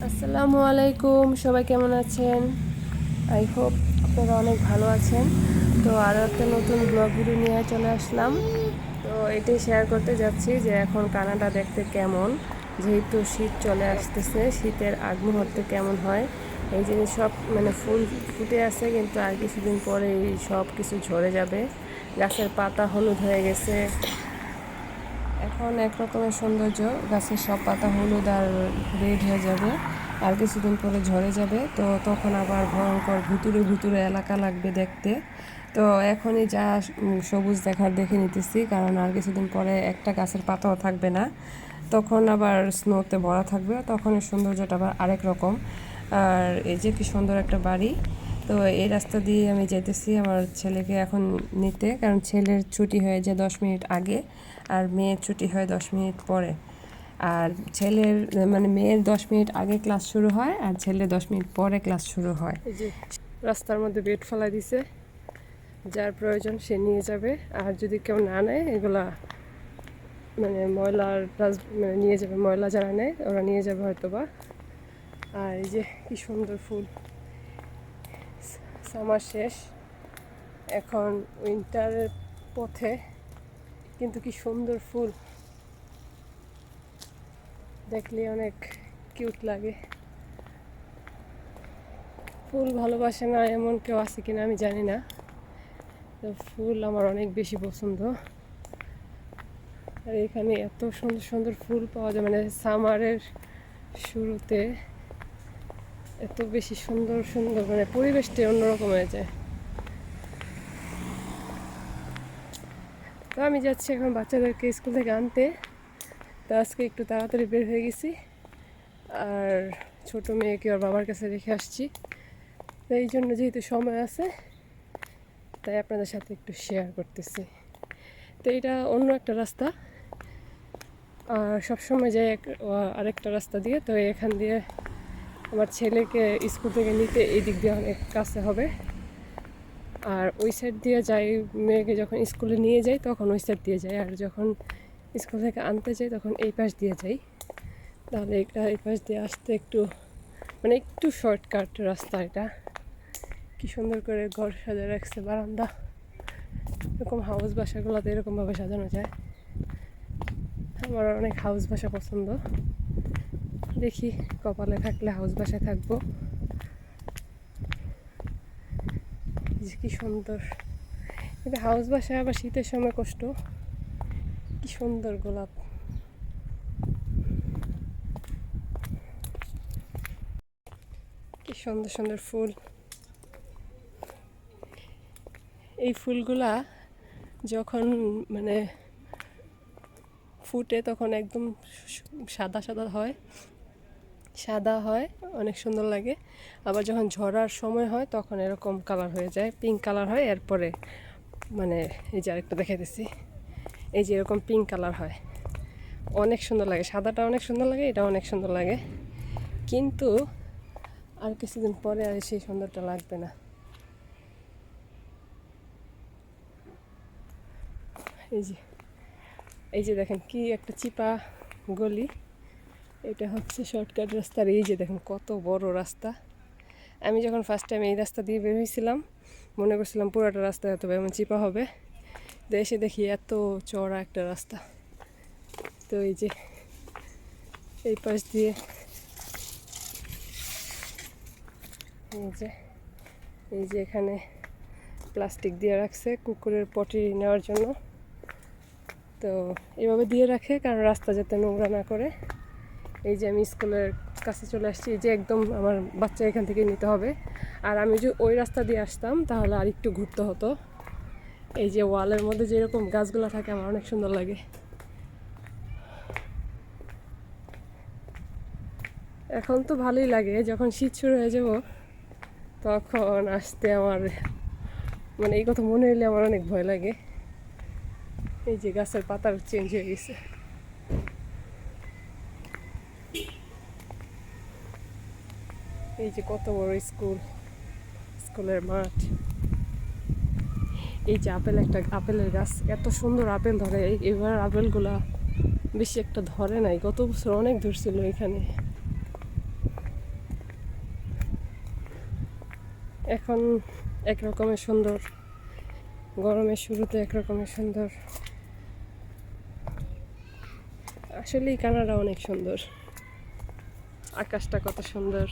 আসসালামু আলাইকুম, সবাই কেমন আছেন? আই হোপ আপনারা অনেক ভালো আছেন। তো আরও একটা নতুন ব্লগ ভিডিও নিয়ে চলে আসলাম। তো এটাই শেয়ার করতে যাচ্ছি যে এখন কানাডা দেখতে কেমন? যেহেতু শীত চলে আসতেছে, শীতের আগ মুহূর্তে কেমন হয়? এই জিনিস সব মানে ফুল ফুটে আছে, কিন্তু আর কিছুদিন পরে সব কিছু ঝরে যাবে। গাছের পাতা হলুদ হয়ে গেছে। এখন এক রকমের সৌন্দর্য, গাছের সব পাতা হলুদ আর রেড হয়ে যাবে, আর কিছুদিন পরে ঝরে যাবে, তো তখন আবার ভয়ঙ্কর ভুতুরে ভুতুরে এলাকা লাগবে দেখতে। তো এখনই যা সবুজ দেখার দেখে নিতেছি, কারণ আর কিছুদিন পরে একটা গাছের পাতাও থাকবে না। তখন আবার স্নোতে ভরা থাকবে তখন এর সৌন্দর্যটা আবার আরেক রকম। আর এই যে কি সুন্দর একটা বাড়ি। তো এই রাস্তা দিয়ে আমি যেতেছি আমার ছেলেকে এখন নিতে, কারণ ছেলের ছুটি হয়ে যায় দশ মিনিট আগে। আর মেয়ের ছুটি হয় দশ মিনিট পরে। আর ছেলের মানে মেয়ের দশ মিনিট আগে ক্লাস শুরু হয় আর ছেলের দশ মিনিট পরে ক্লাস শুরু হয়। রাস্তার মধ্যে বেড ফেলা দিছে, যার প্রয়োজন সে নিয়ে যাবে। আর যদি কেউ না নেয়, এগুলা মানে ময়লার মানে নিয়ে যাবে, ময়লা যারা নেয়, ওরা নিয়ে যাবে হয়তো বা আর এই যে কি সুন্দর ফুল। সামার শেষ। এখন উইন্টারের পথে কিন্তু কি সুন্দর ফুল। দেখলে অনেক কিউট লাগে। ফুল ভালোবাসে না এমন কেউ আছে কিনা আমি জানি না। তো ফুল আমার অনেক বেশি পছন্দ। আর এখানে এত সুন্দর সুন্দর ফুল পাওয়া যায় মানে সামারের শুরুতে এত বেশি সুন্দর সুন্দর মানে পরিবেশটা অন্যরকম হয়ে যায়। তো আমি যাচ্ছি এখন বাচ্চাদেরকে স্কুল থেকে আনতে। তো আজকে একটু তাড়াতাড়ি বের হয়ে গেছি। আর ছোট মেয়েকে ওর বাবার কাছে রেখে আসছি। তো এই জন্য যেহেতু সময় আছে, তাই আপনাদের সাথে একটু শেয়ার করতেছি। তো এটা অন্য একটা রাস্তা। আর সবসময় যাই এক আরেকটা রাস্তা দিয়ে, তো এখান দিয়ে আমার ছেলেকে স্কুল থেকে নিতে এই দিক দিয়ে অনেক কাছে হবে। আর ওই সাইড দিয়ে যাই, মেয়েকে যখন স্কুলে নিয়ে যাই, তখন ওই সাইড দিয়ে যাই। আর যখন স্কুল থেকে আনতে যাই, তখন এই পাশ দিয়ে যাই। তাহলে এটা এই পাশ দিয়ে আসতে একটু মানে একটু শর্টকাট রাস্তা এটা। কি সুন্দর করে ঘর সাজিয়ে রাখছে বারান্দা। এরকম হাউস বাসাগুলোতে এরকমভাবে সাজানো যায়। আমার অনেক হাউস বাসা পছন্দ। দেখি কপালে থাকলে হাউস বাসায় থাকব যে কি সুন্দর। এটা হাউস বাসায় আবার শীতের সময় কষ্ট। কি সুন্দর গোলাপ। কি সুন্দর সুন্দর ফুল। এই ফুলগুলা যখন মানে ফুটে তখন একদম সাদা সাদা হয়। সাদা হয়, অনেক সুন্দর লাগে। আবার যখন ঝরার সময় হয়, তখন এরকম কালার হয়ে যায়। পিঙ্ক কালার হয়, এরপরে মানে এই যে আরেকটা দেখাইতেছি। এই যে এরকম পিঙ্ক কালার হয়। অনেক সুন্দর লাগে। সাদাটা অনেক সুন্দর লাগে এটা অনেক সুন্দর লাগে। কিন্তু আর কিছুদিন পরে আর সেই সুন্দরটা লাগবে না। এই যে এই যে দেখেন কি একটা চিপা গলি। এটা হচ্ছে শর্টকাট রাস্তার এই যে দেখেন, কত বড় রাস্তা। আমি যখন ফার্স্ট টাইম এই রাস্তা দিয়ে বের হয়েছিলাম, মনে করছিলাম পুরোটা রাস্তা এত এমন চিপা হবে। তো এসে দেখি এত চড়া একটা রাস্তা। তো এই যে, এই পাশ দিয়ে, এই যে এই যে এখানে প্লাস্টিক দিয়ে রাখছে কুকুরের পটি নেওয়ার জন্য। তো এভাবে দিয়ে রাখে, কারণ রাস্তা যাতে নোংরা না করে। এই যে আমি স্কুলের কাছে চলে আসছি, এই যে একদম আমার বাচ্চা এখান থেকে নিতে হবে। আর আমি যদি ওই রাস্তা দিয়ে আসতাম, তাহলে আর একটু ঘুরতে হতো। এই যে ওয়ালের মধ্যে যেরকম গাছগুলো থাকে, আমার অনেক সুন্দর লাগে। এখন তো ভালোই লাগে, যখন শীত শুরু হয়ে যাব, তখন আসতে আমার মানে এই কথা মনে হলে আমার অনেক ভয় লাগে। এই যে গাছের পাতার চেঞ্জ হয়ে গেছে। এই যে কত বড় স্কুল, স্কুলের মাঠ। এই যে আপেল একটা, আপেলের গাছ, এত সুন্দর আপেল ধরে। এবার আপেলগুলা বেশি একটা ধরে নাই, গত বছর অনেক ধরছিল এখানে। এখন একরকমের সুন্দর, গরমের শুরুতে একরকমের সুন্দর। আসলেই কানাডা অনেক সুন্দর। আকাশটা কত সুন্দর।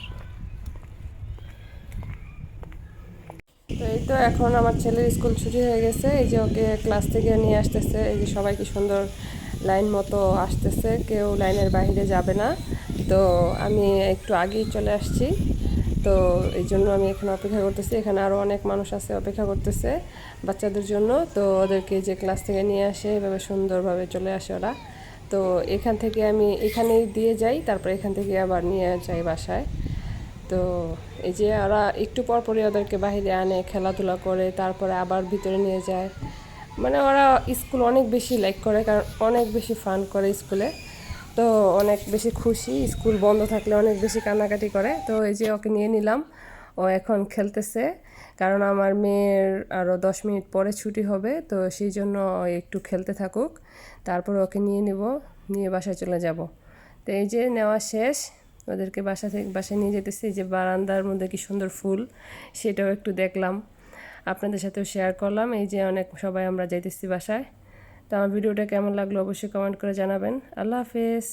এই তো এখন আমার ছেলের স্কুল ছুটি হয়ে গেছে। এই যে ওকে ক্লাস থেকে নিয়ে আসতেছে। এই যে সবাই কি সুন্দর লাইন মতো আসতেছে। কেউ লাইনের বাইরে যাবে না। তো আমি একটু আগেই চলে আসছি। তো এই জন্য আমি এখানে অপেক্ষা করতেছি। এখানে আরও অনেক মানুষ আছে অপেক্ষা করতেছে বাচ্চাদের জন্য। তো ওদেরকে যে ক্লাস থেকে নিয়ে আসে, এভাবে সুন্দরভাবে চলে আসে ওরা। তো এখান থেকে আমি এখানেই দিয়ে যাই। তারপর এখান থেকে আবার নিয়ে যাই বাসায়। তো এই যে ওরা একটু পর পরই ওদেরকে বাইরে আনে, খেলাধুলা করে, তারপরে আবার ভিতরে নিয়ে যায়। মানে ওরা স্কুল অনেক বেশি লাইক করে, কারণ অনেক বেশি ফান করে স্কুলে। তো অনেক বেশি খুশি, স্কুল বন্ধ থাকলে অনেক বেশি কান্নাকাটি করে। তো এই যে ওকে নিয়ে নিলাম, ও এখন খেলতেছে। কারণ আমার মেয়ের আরও দশ মিনিট পরে ছুটি হবে, তো সেই জন্য একটু খেলতে থাকুক। তারপর ওকে নিয়ে নিব, নিয়ে বাসায় চলে যাব। তো এই যে নেওয়া শেষ। ওদেরকে বাসা থেকে, বাসায় নিয়ে যেতেছি যে বারান্দার মধ্যে কি সুন্দর ফুল, সেটাও একটু দেখলাম। আপনাদের সাথেও শেয়ার করলাম, এই যে অনেক সবাই আমরা যাইতেছি বাসায়। তো আমার ভিডিওটা কেমন লাগল অবশ্যই কমেন্ট করে জানাবেন। আল্লাহ হাফেজ।